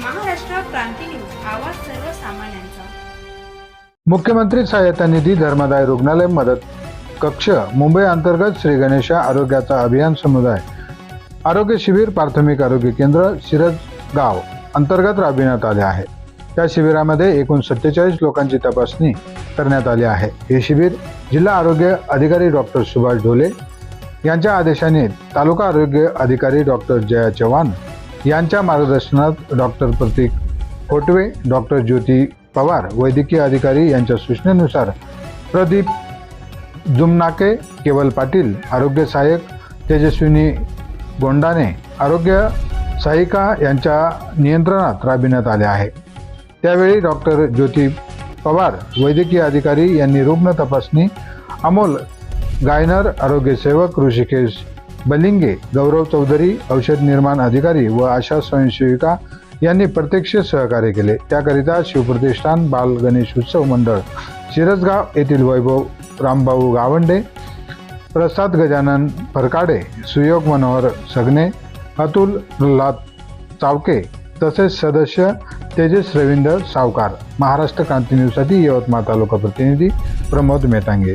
क्रांती news आवाज सर्वसामान्यांचा. मुख्यमंत्री सहायता निधी धर्मदाय रुग्णालय मदत कक्ष मुंबई अंतर्गत श्री गणेशा आरोग्याचा अभियान समुदाय आरोग्य शिबिर प्राथमिक आरोग्य केंद्र शिरजगाव अंतर्गत राबविण्यात आले आहे. त्या शिबिरामध्ये एकूण सत्तेचाळीस लोकांची तपासणी करण्यात आली आहे. हे शिबिर जिल्हा आरोग्य अधिकारी डॉक्टर सुभाष ढोले यांच्या आदेशाने तालुका आरोग्य अधिकारी डॉक्टर जया चव्हाण यांच्या मार्गदर्शनात डॉक्टर प्रतीक खोटवे डॉक्टर ज्योती पवार वैद्यकीय अधिकारी यांच्या सूचनेनुसार प्रदीप जुमनाके केवल पाटील आरोग्य सहाय्यक तेजस्विनी गोंडाने आरोग्य सहायिका यांच्या नियंत्रणात राबविण्यात आले आहे. त्यावेळी डॉक्टर ज्योती पवार वैद्यकीय अधिकारी यांनी रुग्ण तपासणी अमोल गायनर आरोग्यसेवक ऋषिकेश बलिंगे गौरव चौधरी औषध निर्माण अधिकारी व आशा स्वयंसेविका यांनी प्रत्यक्ष सहकार्य केले. त्याकरिता शिवप्रतिष्ठान बाल गणेश उत्सव मंडळ शिरसगाव येथील वैभव रामभाऊ गावंडे प्रसाद गजानन फरकाडे सुयोग मनोहर सगने अतुल प्रल्हाद चावके तसेच सदस्य तेजस रवींद्र सावकार. महाराष्ट्र क्रांती न्यूजसाठी यवतमाळ तालुका प्रतिनिधी प्रमोद मेतांगे